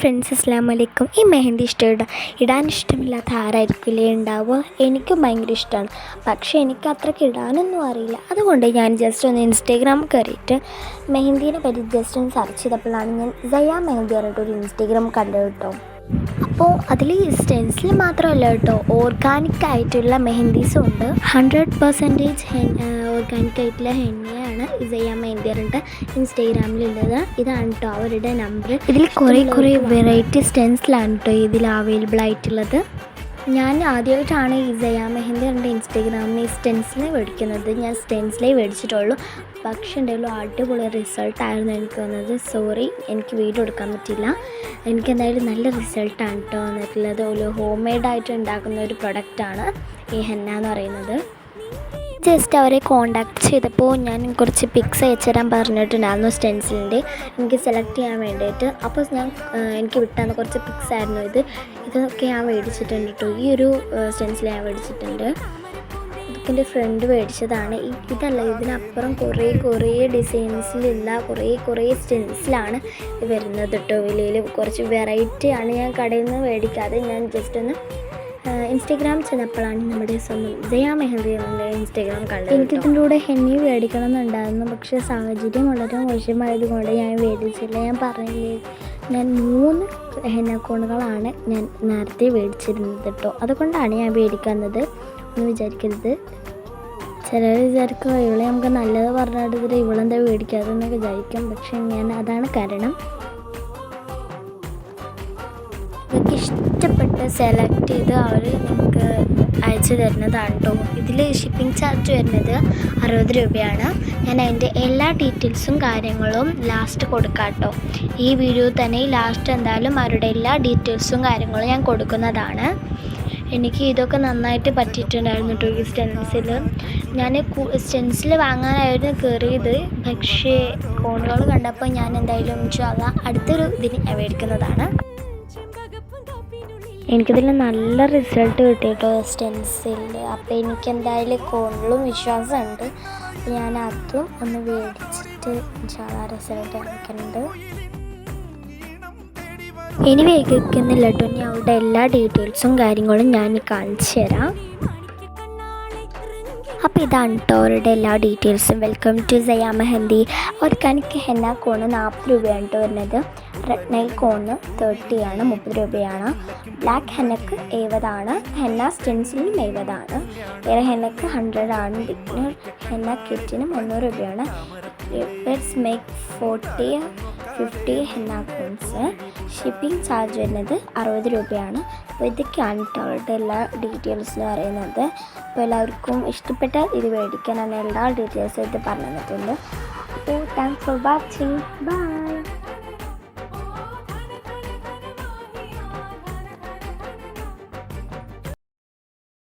Friends അസ്ലാം വലൈക്കും ഈ മെഹന്തി ഇഷ്ടം ഇടാൻ ഇഷ്ടമില്ലാത്ത ആരായിരിക്കില്ലേ ഉണ്ടാവുക? എനിക്കും ഭയങ്കര ഇഷ്ടമാണ് പക്ഷേ എനിക്ക് അത്രയ്ക്ക് ഇടാനൊന്നും അറിയില്ല. അതുകൊണ്ട് ഞാൻ ജസ്റ്റ് ഒന്ന് ഇൻസ്റ്റാഗ്രാം കയറിയിട്ട് മെഹന്തിനെ പറ്റി ജസ്റ്റ് ഒന്ന് സെർച്ച് ചെയ്തപ്പോഴാണ് ഞാൻ സയ മെഹന്തി പറഞ്ഞിട്ട് ഒരു ഇൻസ്റ്റാഗ്രാം കണ്ടു കേട്ടോ. അപ്പോൾ അതിൽ സ്റ്റെൻസിൽ മാത്രമല്ല കേട്ടോ ഓർഗാനിക് ആയിട്ടുള്ള മെഹന്തീസും ഉണ്ട്. ഹൺഡ്രഡ് പെർസെന്റേജ് ഓർഗാനിക് ആയിട്ടുള്ള ഹെന്നയാണ് മെഹന്തി പറഞ്ഞിട്ട് ഇൻസ്റ്റാഗ്രാമിലുള്ളത്. ഇതാണ് കേട്ടോ അവരുടെ നമ്പർ ഇതിൽ കുറേ കുറേ വെറൈറ്റി സ്റ്റെൻസിലാണ് കേട്ടോ ഇതിൽ അവൈലബിൾ ആയിട്ടുള്ളത്. ഞാൻ ആദ്യമായിട്ടാണ് ഈ ജയാ മെഹന്തി എന്റെ ഇൻസ്റ്റാഗ്രാമിൽ സ്റ്റെൻസിലെ മേടിക്കുന്നത്. ഞാൻ സ്റ്റെൻസിലേ മേടിച്ചിട്ടുള്ളൂ. പക്ഷേ ഉണ്ടല്ലോ അടിപൊളി റിസൾട്ടായിരുന്നു എനിക്ക് വന്നത്. സോറി എനിക്ക് വീഡിയോ എടുക്കാൻ പറ്റില്ല എനിക്ക് എന്തായാലും നല്ല റിസൾട്ടാണ് കേട്ടോ വന്നിട്ടുള്ളത്. ഒരു ഹോം മെയ്ഡായിട്ട് ഉണ്ടാക്കുന്ന ഒരു പ്രൊഡക്റ്റാണ് ഈ ഹെന്ന എന്ന് പറയുന്നത്. ജസ്റ്റ് അവരെ കോണ്ടാക്ട് ചെയ്തപ്പോൾ ഞാൻ കുറച്ച് പിക്സ് അയച്ചു തരാൻ പറഞ്ഞിട്ടുണ്ടായിരുന്നു സ്റ്റെൻസിലിന്റെ എനിക്ക് സെലക്ട് ചെയ്യാൻ വേണ്ടിയിട്ട്. അപ്പോൾ ഞാൻ എനിക്ക് വിട്ടാന്ന് കുറച്ച് പിക്സ് ആയിരുന്നു ഇത്. ഇതൊക്കെ ഞാൻ മേടിച്ചിട്ടുണ്ട് കേട്ടോ ഈ ഒരു സ്റ്റെൻസിൽ ഞാൻ മേടിച്ചിട്ടുണ്ട്. ഇതൊക്കെ ഫ്രണ്ട് മേടിച്ചതാണ്. ഇതല്ല ഇതിനപ്പുറം കുറേ കുറേ ഡിസൈൻസിലുള്ള കുറേ കുറേ സ്റ്റെൻസിലാണ് വരുന്നത് കേട്ടോ വിലയിൽ കുറച്ച് വെറൈറ്റിയാണ് ഞാൻ കടയിൽ നിന്ന് മേടിക്കാതെ ഞാൻ ജസ്റ്റ് ഒന്ന് ഇൻസ്റ്റഗ്രാം ചെന്നപ്പോഴാണ് നമ്മുടെ സ്വന്തം ജയ മെഹന്തി ഇൻസ്റ്റഗ്രാം കണ്ടത് എനിക്കിതിലൂടെ ഹെന്നി മേടിക്കണം എന്നുണ്ടായിരുന്നു പക്ഷേ സാഹചര്യം വളരെ മോശമായത് കൊണ്ട് ഞാൻ മേടിച്ചില്ല. ഞാൻ പറഞ്ഞില്ലേ ഞാൻ മൂന്ന് ഹെന്ന കോണുകളാണ് ഞാൻ നേരത്തെ മേടിച്ചിരുന്നത് കേട്ടോ. അതുകൊണ്ടാണ് ഞാൻ മേടിക്കുന്നത് എന്ന് വിചാരിക്കരുത്. ചിലർ വിചാരിക്കും ഇവളെ നമുക്ക് നല്ലത് പറഞ്ഞിട്ട് ഇവളെന്താ മേടിക്കാതെന്ന് വിചാരിക്കും. പക്ഷെ ഞാൻ അതാണ് കാരണം. നിങ്ങൾക്ക് ഇഷ്ടപ്പെട്ട് സെലക്ട് ചെയ്ത് അവർ നിങ്ങൾക്ക് അയച്ചു തരുന്നതാണ് കേട്ടോ ഇതിൽ ഷിപ്പിംഗ് ചാർജ് വരുന്നത് അറുപത് രൂപയാണ്. ഞാൻ അതിന്റെ എല്ലാ ഡീറ്റെയിൽസും കാര്യങ്ങളും ലാസ്റ്റ് കൊടുക്കാം കേട്ടോ ഈ വീഡിയോ തന്നെ ലാസ്റ്റ് എന്തായാലും അവരുടെ എല്ലാ ഡീറ്റെയിൽസും കാര്യങ്ങളും ഞാൻ കൊടുക്കുന്നതാണ്. എനിക്ക് ഇതൊക്കെ നന്നായിട്ട് പറ്റിയിട്ടുണ്ടായിരുന്നു കേട്ടോ ഈ സ്റ്റെൻസിൽ ഞാൻ സ്റ്റെൻസിൽ വാങ്ങാനായിരുന്നു കയറിയത് പക്ഷേ കോണുകൾ കണ്ടപ്പോൾ ഞാൻ എന്തായാലും അതാ അടുത്തൊരു ഇതിന് മേടിക്കുന്നതാണ് എനിക്കിതിൽ നല്ല റിസൾട്ട് കിട്ടി കേട്ടോ സ്റ്റെൻസിൽ അപ്പോൾ എനിക്ക് എന്തായാലും കോണിലും വിശ്വാസമുണ്ട് ഞാൻ അതും ഒന്ന് മേടിച്ചിട്ട് ഇൻഷാല്ല റിസൾട്ട് കാണിക്കുന്നുണ്ട് ഇനി വേഗിക്കുന്നില്ല കേട്ടോ ഇനി അവരുടെ എല്ലാ ഡീറ്റെയിൽസും കാര്യങ്ങളും ഞാൻ കാണിച്ചു തരാം. അപ്പോൾ ഇതാണ് കേട്ടോ അവരുടെ എല്ലാ ഡീറ്റെയിൽസും welcome to Saya mehndi organic henna cone നാൽപ്പത് രൂപയാണ് കേട്ടോ വരുന്നത്. റെഡ് നൈൽ കോണ് തേർട്ടിയാണ് മുപ്പത് രൂപയാണ്. ബ്ലാക്ക് ഹെന്നക്ക് എഴുപതാണ് ഹെന്ന സ്റ്റെൻസിലും എഴുപതാണ്. വേറെ ഹെന്നക്ക് ഹൺഡ്രഡ് ആണ് ഹെന്ന കിറ്റിന് മുന്നൂറ് രൂപയാണ്. Make forty fifty henna cones shipping charge വരുന്നത് അറുപത് രൂപയാണ്. അപ്പോൾ ഇതൊക്കെയാണ് അവരുടെ എല്ലാ ഡീറ്റെയിൽസ് എന്ന് പറയുന്നത്. അപ്പോൾ എല്ലാവർക്കും ഇഷ്ടപ്പെട്ട ഇത് മേടിക്കാനാണ് എല്ലാ ഡീറ്റെയിൽസും ഇത് പറഞ്ഞു തന്നിട്ടുണ്ട്. അപ്പോൾ താങ്ക്സ് ഫോർ വാച്ചിങ് ബൈ